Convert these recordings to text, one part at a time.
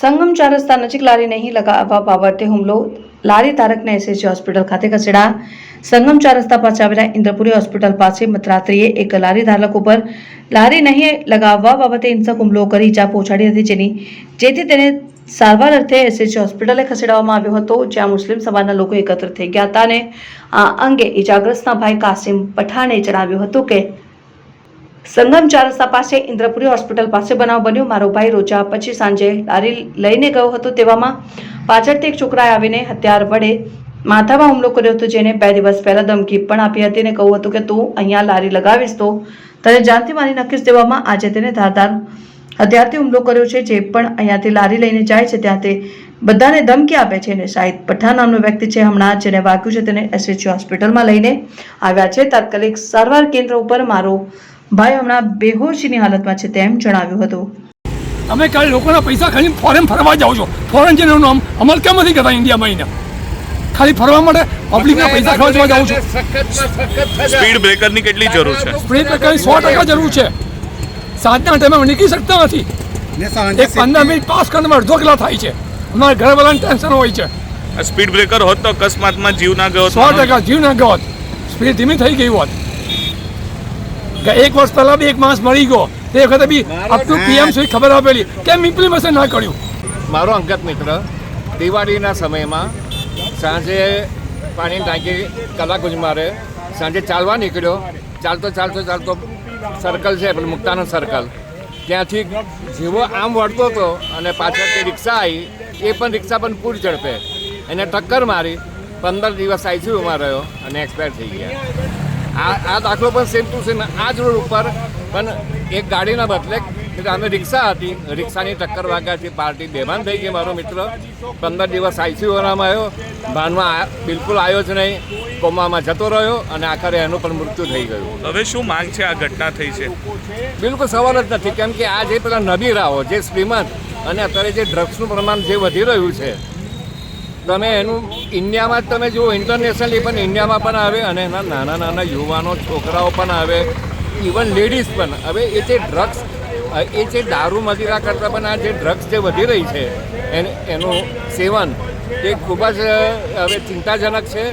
સંગમ ચાર રસ્તા નજીક લારી નહીં લગાવવા બાબતે હુમલો. લારી તારકને એસએસજી હોસ્પિટલ ખાતે ખસેડા. સંગમ ચાર રસ્તા પાસે આવેલા ઇન્દ્રપુરી હોસ્પિટલ પાસે મધરાત્રિએ એક લારી ધારક ઉપર લારી નહીં લગાવવા બાબતે હિંસક હુમલો કરી ઇજા પહોંચાડી હતી જેની, જેથી તેને સારવાર અર્થે એસએસજી હોસ્પિટલે ખસેડવામાં આવ્યો હતો, જ્યાં મુસ્લિમ સમાજના લોકો એકત્ર થઈ ગયા હતા અને આ અંગે ઇજાગ્રસ્તના ભાઈ કાસિમ પઠાણે જણાવ્યું હતું કે સંગમ ચાર રસ્તા પાસે ઇન્દ્રપુરી હોસ્પિટલ પાસે બનાવ બન્યો. મારો ભાઈ રોજા પછી સાંજે લારી લઈને ગયો હતો તેવામાં. પાછળથી એક છોકરાએ આવીને હથિયાર વડે માથામાં હુમલો કર્યો હતો, જેને બે દિવસ પહેલા ધમકી પણ આપી હતી અને કહ્યું હતું કે, તું અહીંયા લારી લગાવીશ તો તને જાનથી મારી નાખીશ દેવામાં. આજે તેને ધારદાર હથિયારથી હુમલો કર્યો છે. જે પણ અહીંયાથી લારી લઈને જાય છે, ત્યાં તે બધાને ધમકી આપે છે અને શાહિદ પઠાણ નામનો વ્યક્તિ છે, હમણાં જેને વાગ્યું છે તેને એસએચયુ હોસ્પિટલમાં લઈને આવ્યા છે. તાત્કાલિક સારવાર કેન્દ્ર ઉપર મારો ભાઈ હમણાં બેહોશીની હાલતમાં છે તેમ જણાવ્યું હતું. તમે કાલે લોકોના પૈસા ખાલી ફોરેન ફરવા જાઓ છો. ફોરેન જેનો નામ અમલ કેમ નથી કરતા ઇન્ડિયામાં આવીને ખાલી ફરવા માટે પબ્લિકના પૈસા ખર્ચવા જાઓ છો. સ્પીડ બ્રેકરની કેટલી જરૂર છે? સ્પીડ પ્રકારની સો ટકા જરૂર છે. સાંજના ટાઈમે નીકળી શકતા નથી. એક પંદર મિનિટ પાસ કરવામાં અડધો કલાક થાય છે. અમારા ઘરવાળાને ટેન્શન હોય છે. સ્પીડ બ્રેકર હોત તો અકસ્માતમાં જીવ ના ગયો સો ટકા જીવ ના ગયો સ્પીડ ધીમી થઈ ગઈ હોત. એક વર્ષ પહેલા બી એક માણસ મળી ગયો. તે વખતે બી અપ ટુ પીએમ સુધી ખબર આપેલી. કેમ ઇમ્પ્લિમેશન ના કર્યું? મારો અંગત મિત્ર દિવાળીના સમયમાં સાંજે પાણીની ટાંકી કલાક જ મારે સાંજે ચાલવા નીકળ્યો. ચાલતો ચાલતો ચાલતો સર્કલ છે પેલું મુક્તાનો સર્કલ ત્યાંથી જેવો આમ વળતો હતો અને પાછળથી રિક્ષા આવી એ પણ રિક્ષા પણ પૂર ઝડપે. એને ટક્કર મારી પંદર દિવસ આઈસીયુમાં રહ્યો અને એક્સપાયર થઈ ગયા. આ આ દાખલો પણ સેમ ટુ સેમ આ જ રોડ ઉપર પણ એક ગાડીના બદલે અમે રિક્ષા હતી. રિક્ષાની ટક્કર વાગ્યાથી પાર્ટી બેભાન થઈ ગઈ મારો મિત્ર. પંદર દિવસ આઈસીયુમાં આવ્યો. ભાનમાં બિલકુલ આવ્યો જ નહીં. કોમામાં જતો રહ્યો અને આખરે એનું પણ મૃત્યુ થઈ ગયું. હવે શું માંગ છે આ ઘટના થઈ છે? બિલકુલ સવાલ જ નથી. કેમ કે આ જે પેલા નબીરાઓ જે શ્રીમંત અને અત્યારે જે ડ્રગ્સનું પ્રમાણ જે વધી રહ્યું છે તમે એનું ઇન્ડિયામાં જ તમે જુઓ ઇન્ટરનેશનલી પણ ઇન્ડિયામાં પણ આવે અને એના નાના નાના યુવાનો છોકરાઓ પણ આવે ઇવન લેડીઝ પણ. હવે એ જે ડ્રગ્સ એ જે દારૂ મદિરા કરતાં પણ આ જે ડ્રગ્સ જે વધી રહી છે એને એનું સેવન એ ખૂબ જ હવે ચિંતાજનક છે.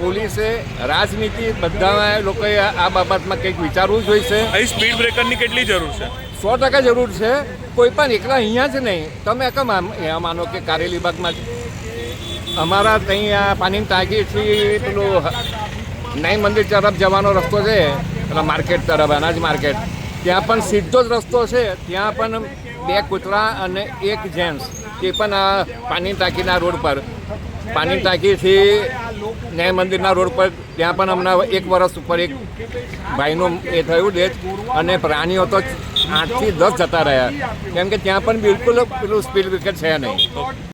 પોલીસે રાજનીતિ બધા લોકોએ આ બાબતમાં કંઈક વિચારવું જોઈશે. અહીં સ્પીડ બ્રેકરની કેટલી જરૂર છે? સો ટકા જરૂર છે. કોઈ પણ એકલા અહીંયા જ નહીં. તમે કેમ આમ માનો કે કારેલી બાગમાં જ અમારા ત્યાં પાણીની ટાંકીથી પેલું નાઈ મંદિર તરફ જવાનો રસ્તો છે, પેલા માર્કેટ તરફ, અનાજ માર્કેટ. ત્યાં પણ સીધો જ રસ્તો છે, ત્યાં પણ બે કૂતરા અને એક જેન્ટ્સ. એ પણ આ પાણીની ટાંકીના રોડ પર. પાણીની ટાંકીથી ન્યાય મંદિરના રોડ પર, ત્યાં પણ હમણાં એક વર્ષ ઉપર એક ભાઈનું એ થયું ડેથ અને પ્રાણીઓ તો આઠથી દસ જતા રહ્યા. કેમ કે ત્યાં પણ બિલકુલ પેલું સ્પીડ બ્રેકર છે નહીં.